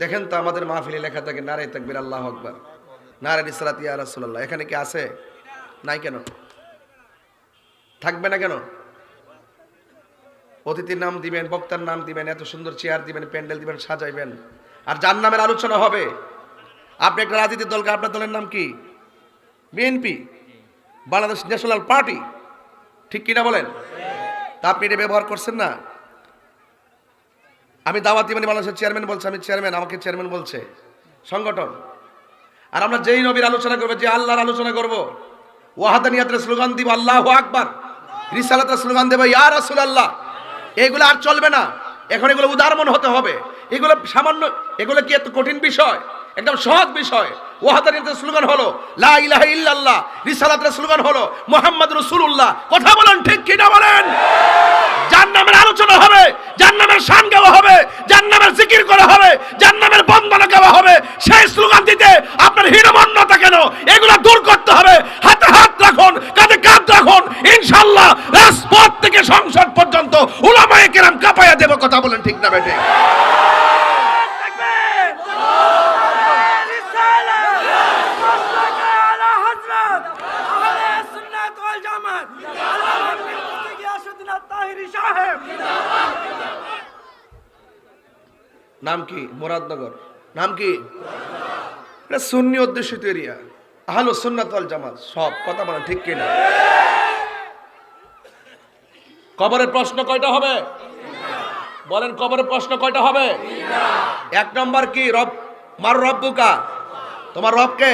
দেখেন তো আমাদের মাহফিলে লেখা থাকে নারে তাকবির, আল্লাহ আকবার। নারে ইসরাত ইয়া রাসূলুল্লাহ। এখানে কি আছে? নাই কেন? থাকবে না কেন? অতিথির নাম দিবেন, বক্তার নাম দিবেন, এত সুন্দর চেয়ার দিবেন, প্যান্ডেল দিবেন, সাজাইবেন। আর যার নামের আলোচনা হবে, আপনি একটা রাজনীতির দলকে, আপনার দলের নাম কি? BNP Bangladesh national party. ঠিক কিনা বলেন? তা আপনি এটা ব্যবহার করছেন না? আমি দাওয়াতি মানে বাংলাদেশের চেয়ারম্যান বলছে, আমি চেয়ারম্যান আমাকে চেয়ারম্যান বলছে। সংগঠন। আর আমরা যেই নবীর আলোচনা করব, যে আল্লাহর আলোচনা করব, ওয়াহাদানিয়াতের স্লোগান দিব, আল্লাহ আকবার। রিসালাতের স্লোগান দেবো, ইয়া রাসুল আল্লাহ এগুলো আর চলবে না। এখন এগুলো উদারমন হতে হবে। এগুলো সামান্য, এগুলো কি এত কঠিন বিষয়? একদম সহজ বিষয়। ওয়াহাদানিয়াতের স্লোগান হলো, লা ইলাহা ইল্লাল্লাহ, রিসালাতের স্লোগান হলো মুহাম্মদ রাসূলুল্লাহ। কথা বলেন ঠিক কি না বলেন? যার নামের আলোচনা হবে যার নামের শান গাওয়া হবে যার নামের জিকির করা হবে যার নামের বন্দনা গাওয়া হবে। সেই স্লোগান দিতে আপনার হীনমন্যতা কেন? এগুলো দূর করতে হবে। হাতে হাত রাখুন, কাঁধে কাঁধ রাখুন। ইনশাল্লাহ রাজপথ থেকে সংসদ পর্যন্ত উলামায়ে কেরাম কাপায়া দেব। কথা বলেন ঠিক না বেটে নাম কি? মুরাদনগর। নাম কি? এটা সুন্নি অধ্যুষিত এরিয়া আহলো সুন্নাত জামাত, সব কথা বলেন ঠিক কিনা? কবরের প্রশ্ন কয়টা হবে? বলেন, কবরের প্রশ্ন কয়টা হবে? এক নম্বর কি? রব মার রব্বুকা। তোমার রবকে?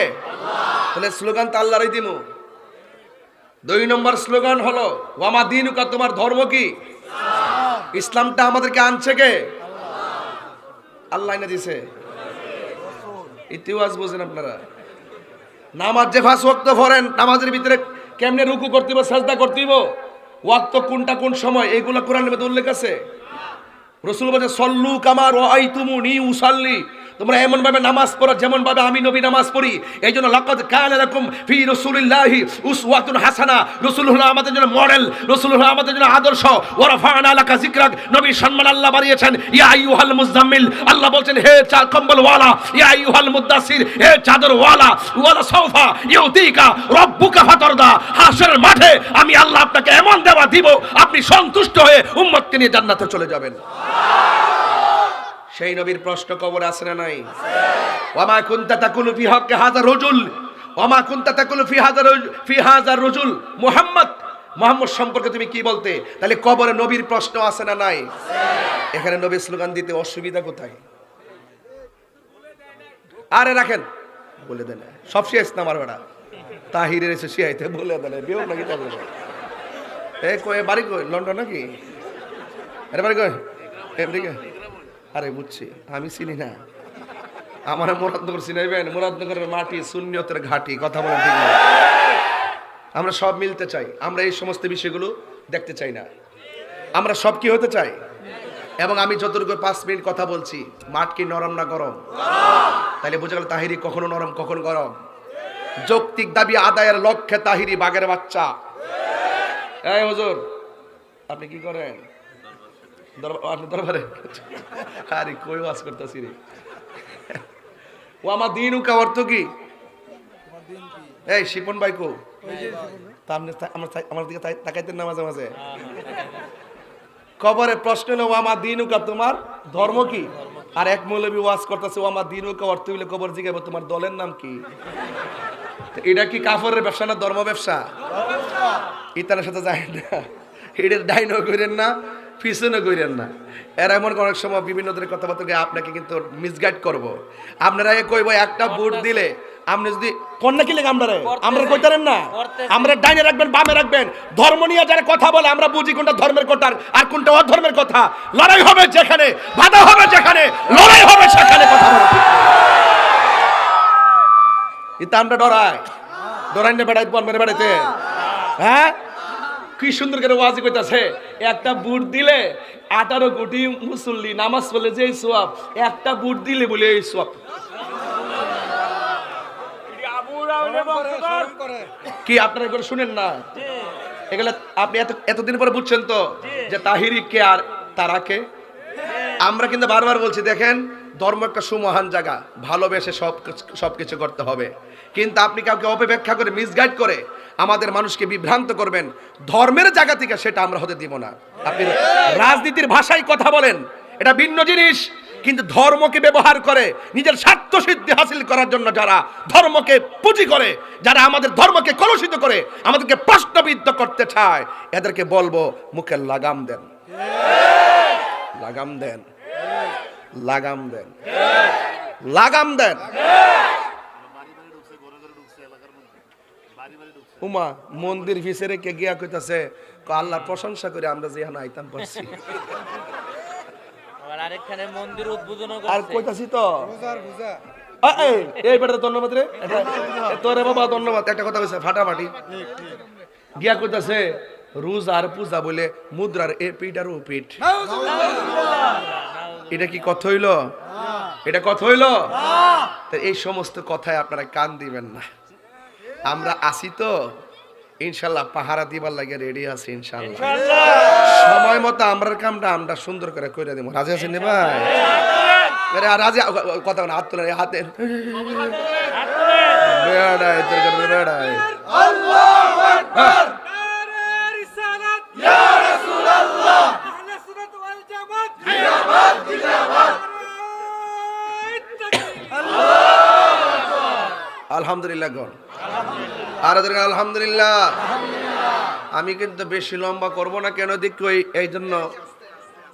তাহলে স্লোগান তো আল্লাহরই দিমু। দুই নম্বর স্লোগান হলো, ওয়ামা দিনুকা, তোমার ধর্ম কি? ইসলামটা আমাদেরকে আনছে কে? আল্লাহ না দিছে। ইতিহাস বোঝেন আপনারা। নামাজ যে ফাঁস ওয়াক্ত ভরেন, নামাজের ভিতরে কেমনে রুকু করতে সাজদা করতে ওয়াক্ত কোনটা কোন সময়? এগুলো কোরআন উল্লেখ আছে। রসুল বলছে সল্লু কামার ও আই তুমু নি উসাল্লি। তোমরা এমন ভাবে নামাজ পড়ো যেমন ভাবে আমি নবী নামাজ পড়ি। এই জন্য লাকাদ কান এরকম ফি রসুলিল্লাহি উসওয়াতুন হাসানা। রসুল হলো আমাদের জন্য মডেল রসুল হলো আমাদের জন্য আদর্শ। ওয়ারাফানা লাকা যিকরাক। নবী সম্মান আল্লাহ বাড়িয়েছেন। ইয়া আইয়ুহাল মুজাম্মিল আল্লাহ বলছেন, হে চা, কম্বল ওয়ালা। ইয়া আইয়ুহাল মুদাসসির। হে চাদর ওয়ালা। ওয়ালা সাউফা ইউতিকা। রব্বুকা ফাতারদা। হাসরের মাঠে আমি আল্লাহ আপনাকে এমন দেওয়া দিব, আপনি সন্তুষ্ট হয়ে উম্মতকে নিয়ে জান্নাতে চলে যাবেন। সেই নবীর প্রশ্ন কবর আছে না নাই? ওয়ামা কুনতা তাকুলু ফি হক্কে হাজার রজুল। ওয়ামা কুনতা তাকুলু ফি হাজার ফি হাজার রজুল। মুহাম্মদ, মোহাম্মদ সম্পর্কে তুমি কি বলতে? তাহলে কবরে নবীর প্রশ্ন আছে না নাই? এখানে নবীর স্লোগান দিতে অসুবিধা কোথায়? আরে রাখেন। বলে দেন। সব শেষ না আমার বেড়া? তাহিরের এসে শিয়াইতে বলে দেন। বিয়োগ নাকি এ কয়ে বাড়ি কই? লন্ডন নাকি? আরে বাড়ি কই? আমেরিকা আরে বুঝছি, আমি চিনি না। আমার মুরাদনগর চিনাইবেন মুরাদনগরের মাটি শূন্যতের ঘাটি, কথা বলেন ঠিক না। আমরা সব মিলতে চাই, আমরা এই সমস্ত বিষয়গুলো দেখতে চাই না। আমরা সব কি হতে চাই? এবং আমি যতটুকু পাঁচ মিনিট কথা বলছি, মাঠ কি নরম না গরম? তাহলে বোঝা গেল তাহিরি কখনো নরম, কখন গরম। যৌক্তিক দাবি আদায়ের লক্ষ্যে তাহিরি বাগের বাচ্চা। এই হুজুর, আপনি কি করেন? দরবার? আরে, কই ওয়াজ করতেছি রে? ও আমার দিন উকা অর্থ কি? এই, শিপন আমার দিকে তাকাইতেন না মাঝে মাঝে? কবরে প্রশ্ন হলো তোমার ধর্ম কি? আর এক মৌলবী ওয়াজ করতেছে, ও আমার দিন উকা অর্থ হইলে কবর জিগাবো তোমার দলের নাম কি? এটা কি কাফরের ব্যবসা না ধর্ম ব্যবসা? ইতানের সাথে যায় না। এটার ডাইনও করেন না। পিছনে করেন না। এর এমন অনেক সময় বিভিন্ন ধরনের কথাবার্তা আপনাকে কিন্তু মিসগাইড করব। আপনারা এ কইব একটা বুট দিলে আপনি যদি কন্যা কি লেগে আমরা আমরা কইতারেন না? আমরা ডাইনে রাখবেন বামে রাখবেন। ধর্ম নিয়ে যারা কথা বলে আমরা বুঝি কোনটা ধর্মের কথা আর কোনটা অধর্মের কথা। লড়াই হবে যেখানে বাধা হবে যেখানে লড়াই হবে সেখানে কথা বলে এটা আমরা ডরাই। ডরাই না বেড়াই বলবেন বেড়াইতে। হ্যাঁ? কি সুন্দর করে ওয়াজি কইতাছে। একটা বুট দিলে আঠারো কোটি মুসল্লি নামাজ পড়লে যে সোয়াব একটা বুট দিলে বলে এই সোয়াব কি আপনারা এগুলো শুনেন না? এগুলো আপনি এত এতদিন পরে বুঝছেন তো যে তাহিরি কে আর তারা কে? আমরা কিন্তু বারবার বলছি দেখেন ধর্ম একটা সুমহান জায়গা। ভালোবেসে সব সব কিছু করতে হবে। কিন্তু আপনি কাউকে অপব্যাখ্যা করে মিসগাইড করে আমাদের মানুষকে বিভ্রান্ত করবেন। ধর্মের জায়গা থেকে সেটা আমরা হতে দিব না। আপনি রাজনীতির ভাষায় কথা বলেন, এটা ভিন্ন জিনিস, কিন্তু ধর্মকে ব্যবহার করে, নিজের স্বার্থ সিদ্ধি হাসিল করার জন্য যারা ধর্মকে পুঁজি করে, যারা আমাদের ধর্মকে কলুষিত করে, আমাদেরকে প্রশ্নবিদ্ধ করতে চায়, এদেরকে বলব মুখে লাগাম দেন। লাগাম দেন। লাগাম দেন। লাগাম দেন। উমা মন্দির ভিসেরে কে গিয়া কইতাছে ক আল্লাহর প্রশংসা করে আমরা যে এখানে আইতাম পারছি। আবার আরেকখানে মন্দির উদ্বোধন আর করছে কইতাছি তো? আ, এই, এই বেটা ধন্যবাদ রে। তোরে বাবা ধন্যবাদ। একটা কথা কইছে ফাটাফাটি। গিয়া কইতাছে রোজ আর পূজা বলে মুদ্রার এ পিঠ আর ও পিঠ। এটা কি কথা হইল? এটা কথা হইল? এই সমস্ত কথায় আপনারা কান দিবেন না। আমরা আসি তো। ইনশাল্লাহ পাহারা দিবার লাগে রেডি আছে ইনশাল্লাহ। সময় মতো আমরার কামটা আমরা সুন্দর করে কইরা দিব রাজি আছেন নি ভাই? আরে আর রাজি কথা না হাত তোলে হাতে বেড়ায় তোর বেড়া বেড়ায় আলহামদুলিল্লাহ গণ। আর আলহামদুলিল্লাহ। আমি কিন্তু বেশি লম্বা করব না কেন দিক ওই এই জন্য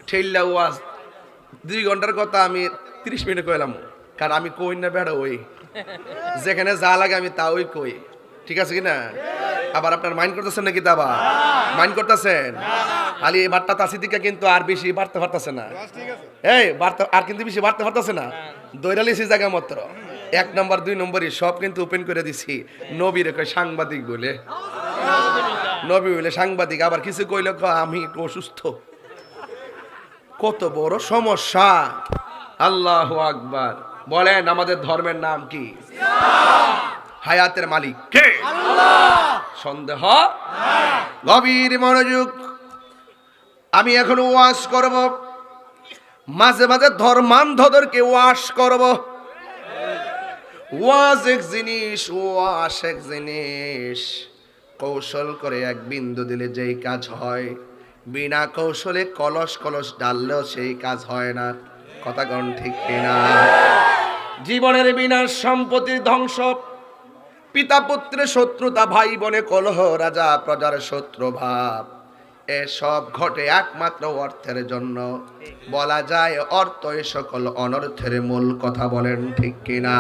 ঠেল্লা ওয়াজ। দুই ঘণ্টার কথা আমি তিরিশ মিনিট কইলাম কারণ আমি কই না বেড়া ওই। যেখানে যা লাগে আমি তা ওই কই। ঠিক আছে কি না আবার আপনার মাইন্ড করতেছেন নাকি আবার? মাইন্ড করতেছেন? খালি এই বার্তা তাসি দিকে কিন্তু আর বেশি বাড়তে পারতেছে না। এই বার্তা আর কিন্তু বেশি বাড়তে পারতেছে না। দৈরালিসি জায়গা মাত্র। এক নম্বর, দুই নম্বরই সব কিন্তু ওপেন করে দিছি। নবীর সাংবাদিক বলে। নবী বলে, সাংবাদিক, আবার কিছু কইলে আমি একটু অসুস্থ। কত বড় সমস্যা। আল্লাহ আকবার। বলেন, আমাদের ধর্মের নাম কি? হায়াতের মালিক কে? সন্দেহ? গভীর মনোযোগ। আমি এখন ওয়াশ করব। মাঝে মাঝে ধর্মান্ধদেরকে ওয়াশ করব। ওয়াজ এক জিনিস ওয়াশ এক জিনিস। কৌশল করে এক বিন্দু দিলে যেই কাজ হয়, বিনা কৌশলে কলস কলস ডাললেও সেই কাজ হয় না। কথা গণ ঠিক কিনা? জীবনের বিনাশ সম্পত্তির ধ্বংস। পিতা পুত্রের শত্রুতা, ভাই বনে কলহ, রাজা প্রজার শত্রু ভাব এসব ঘটে একমাত্র অর্থের জন্য। বলা যায়, অর্থ এ সকল অনর্থের মূল কথা বলেন ঠিক কিনা?